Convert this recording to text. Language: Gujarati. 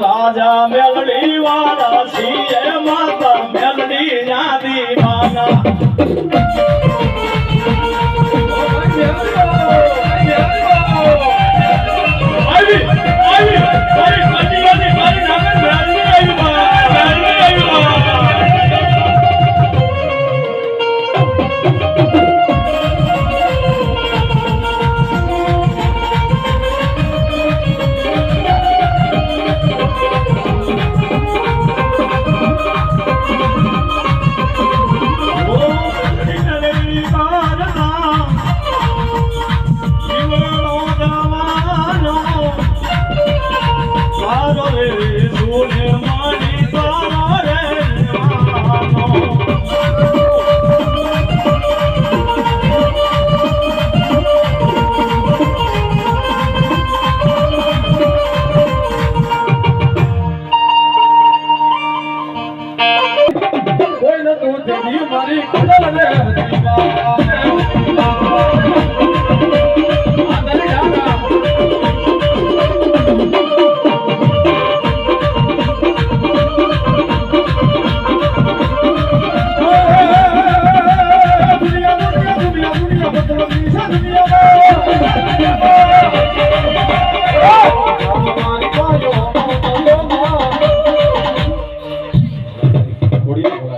રાજા મેલડી વાળા છીએ માતા મેલડી યાદી માના કોઈ નતું મારી કદર રે દીવા